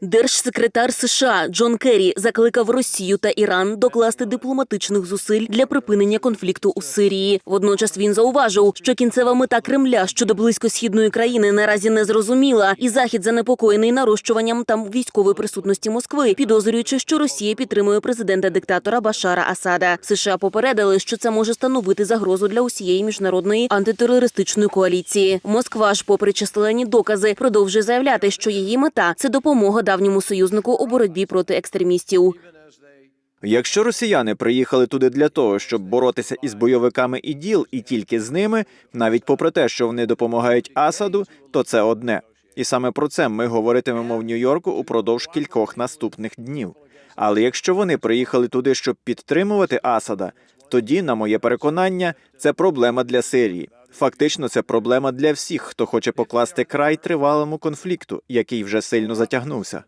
Держсекретар США Джон Керрі закликав Росію та Іран докласти дипломатичних зусиль для припинення конфлікту у Сирії. Водночас він зауважив, що кінцева мета Кремля щодо близькосхідної країни наразі не зрозуміла, і захід занепокоєний нарощуванням там військової присутності Москви, підозрюючи, що Росія підтримує президента диктатора Башара Асада. США попередили, що це може становити загрозу для усієї міжнародної антитерористичної коаліції. Москва ж, попри численні докази, продовжує заявляти, що її мета це допомога давньому союзнику у боротьбі проти екстремістів. Якщо росіяни приїхали туди для того, щоб боротися із бойовиками іділ і тільки з ними, навіть попри те, що вони допомагають Асаду, то це одне. І саме про це ми говоритимемо в Нью-Йорку упродовж кількох наступних днів. Але якщо вони приїхали туди, щоб підтримувати Асада, тоді, на моє переконання, це проблема для Сирії. Фактично, це проблема для всіх, хто хоче покласти край тривалому конфлікту, який вже сильно затягнувся.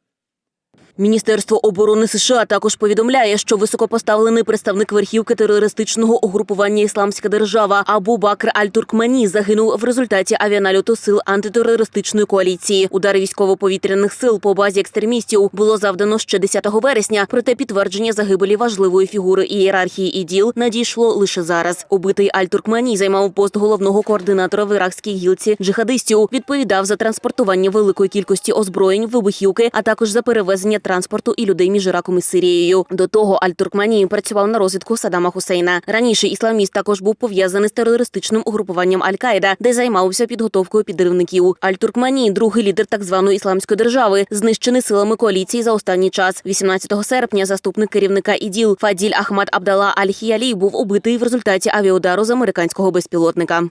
Міністерство оборони США також повідомляє, що високопоставлений представник верхівки терористичного угрупування Ісламська держава Абу Бакр Аль-Туркмані загинув в результаті авіанальоту сил антитерористичної коаліції. Удари військово-повітряних сил по базі екстремістів було завдано ще 10 вересня. Проте підтвердження загибелі важливої фігури ієрархії іділ надійшло лише зараз. Убитий Аль-Туркмані займав пост головного координатора в іракській гілці джихадистів. Відповідав за транспортування великої кількості озброєнь, вибухівки, а також за перевезення транспорту і людей між Іраком і Сирією. До того Аль-Туркмані працював на розвідку Саддама Хусейна. Раніше ісламіст також був пов'язаний з терористичним угрупуванням Аль-Каїда, де займався підготовкою підривників. Аль-Туркмані, другий лідер так званої ісламської держави, знищений силами коаліції за останній час. 18 серпня заступник керівника іділ Фаділь Ахмад Абдала Аль-Хіялі був убитий в результаті авіаудару з американського безпілотника.